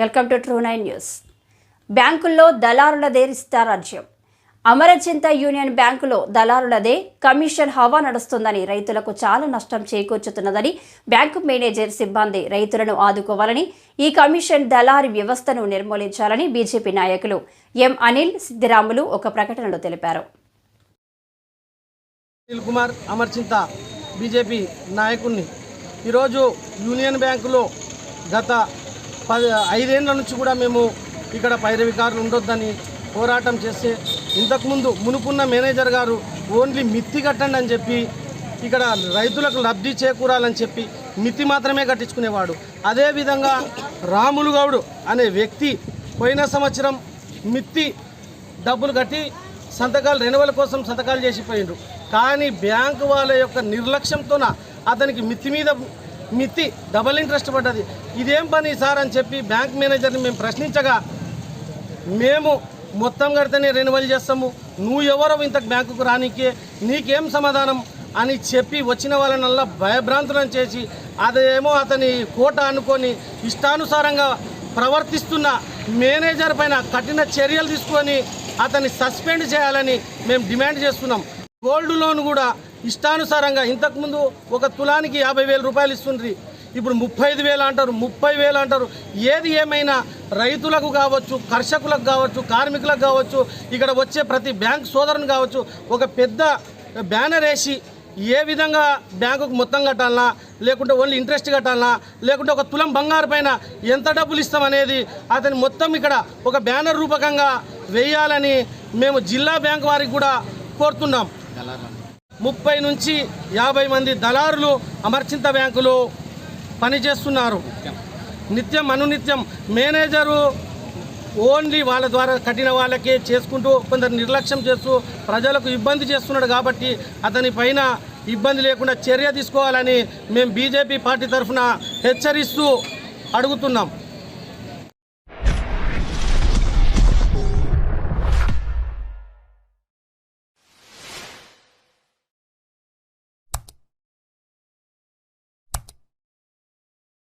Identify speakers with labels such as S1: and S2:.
S1: Welcome to true nine news. బ్యాంకుల్లో దళారులదే రాజ్యం. అమరచింత యూనియన్ బ్యాంకులో దళారులదే కమిషన్ హవా నడుస్తుందని రైతులకు చాలా నష్టం చేకూర్చుతున్నదని బ్యాంకు మేనేజర్ సిబ్బంది రైతులను ఆదుకోవాలని ఈ కమిషన్ దళారి వ్యవస్థను నిర్మూలించాలని బీజేపీ నాయకులు ఎం అనిల్ సిద్దిరాములు ఒక ప్రకటనలో తెలిపారు.
S2: కుమార్ అమర్చింత బీజేపీ నాయకుడిని ఈరోజు యూనియన్ బ్యాంకులో గత పది ఐదేళ్ళ నుంచి కూడా మేము ఇక్కడ పైరవికారులు ఉండొద్దని పోరాటం చేస్తే ఇంతకుముందు మునుపున్న మేనేజర్ గారు ఓన్లీ మిత్తి కట్టండి అని చెప్పి ఇక్కడ రైతులకు లబ్ధి చేకూరాలని చెప్పి మిత్తి మాత్రమే కట్టించుకునేవాడు. అదేవిధంగా రాములు గౌడు అనే వ్యక్తి పోయిన సంవత్సరం మిత్తి డబ్బులు కట్టి సంతకాలు రెనువల కోసం సంతకాలు చేసిపోయిండు కానీ బ్యాంకు వాళ్ళ యొక్క నిర్లక్ష్యంతోన అతనికి మిత్తి మీద మిత్తి డబల్ ఇంట్రెస్ట్ పడ్డది. ఇదేం పని సార్ అని చెప్పి బ్యాంక్ మేనేజర్ని మేము ప్రశ్నించగా మేము మొత్తం కడితేనే రెన్యువల్ చేస్తాము. నువ్వు ఎవరో ఇంతకు బ్యాంకుకు రానికి నీకేం సమాధానం? అని చెప్పి వచ్చిన వాళ్ళనల్లా భయభ్రాంతులను చేసి అదేమో అతని కోట అనుకొని ఇష్టానుసారంగా ప్రవర్తిస్తున్న మేనేజర్ పైన కఠిన చర్యలు తీసుకొని అతన్ని సస్పెండ్ చేయాలని మేము డిమాండ్ చేస్తున్నాం. గోల్డ్ లోన్ కూడా ఇష్టానుసారంగా ఇంతకుముందు ఒక తులానికి యాభై వేల రూపాయలు ఇస్తుండ్రి. ఇప్పుడు ముప్పై ఐదు వేలు అంటారు ముప్పై వేలు అంటారు. ఏది ఏమైనా రైతులకు కావచ్చు కర్షకులకు కావచ్చు కార్మికులకు కావచ్చు ఇక్కడ వచ్చే ప్రతి బ్యాంక్ సోదరుని కావచ్చు ఒక పెద్ద బ్యానర్ వేసి ఏ విధంగా బ్యాంకుకు మొత్తం కట్టాలనా లేకుంటే ఓన్లీ ఇంట్రెస్ట్ కట్టాలనా లేకుంటే ఒక తులం బంగారు పైన ఎంత డబ్బులు ఇస్తామనేది అతని మొత్తం ఇక్కడ ఒక బ్యానర్ రూపకంగా వేయాలని మేము జిల్లా బ్యాంక్ వారికి కూడా కోరుతున్నాం. ముప్పై నుంచి యాభై మంది దళారులు అమర్చింత బ్యాంకులో పనిచేస్తున్నారు. నిత్యం అనునిత్యం మేనేజరు ఓన్లీ వాళ్ళ ద్వారా కట్టిన వాళ్ళకే చేసుకుంటూ కొందరు నిర్లక్ష్యం చేస్తూ ప్రజలకు ఇబ్బంది చేస్తున్నాడు కాబట్టి అతని పైన ఇబ్బంది లేకుండా చర్య తీసుకోవాలని మేము బీజేపీ పార్టీ తరఫున హెచ్చరిస్తూ అడుగుతున్నాం.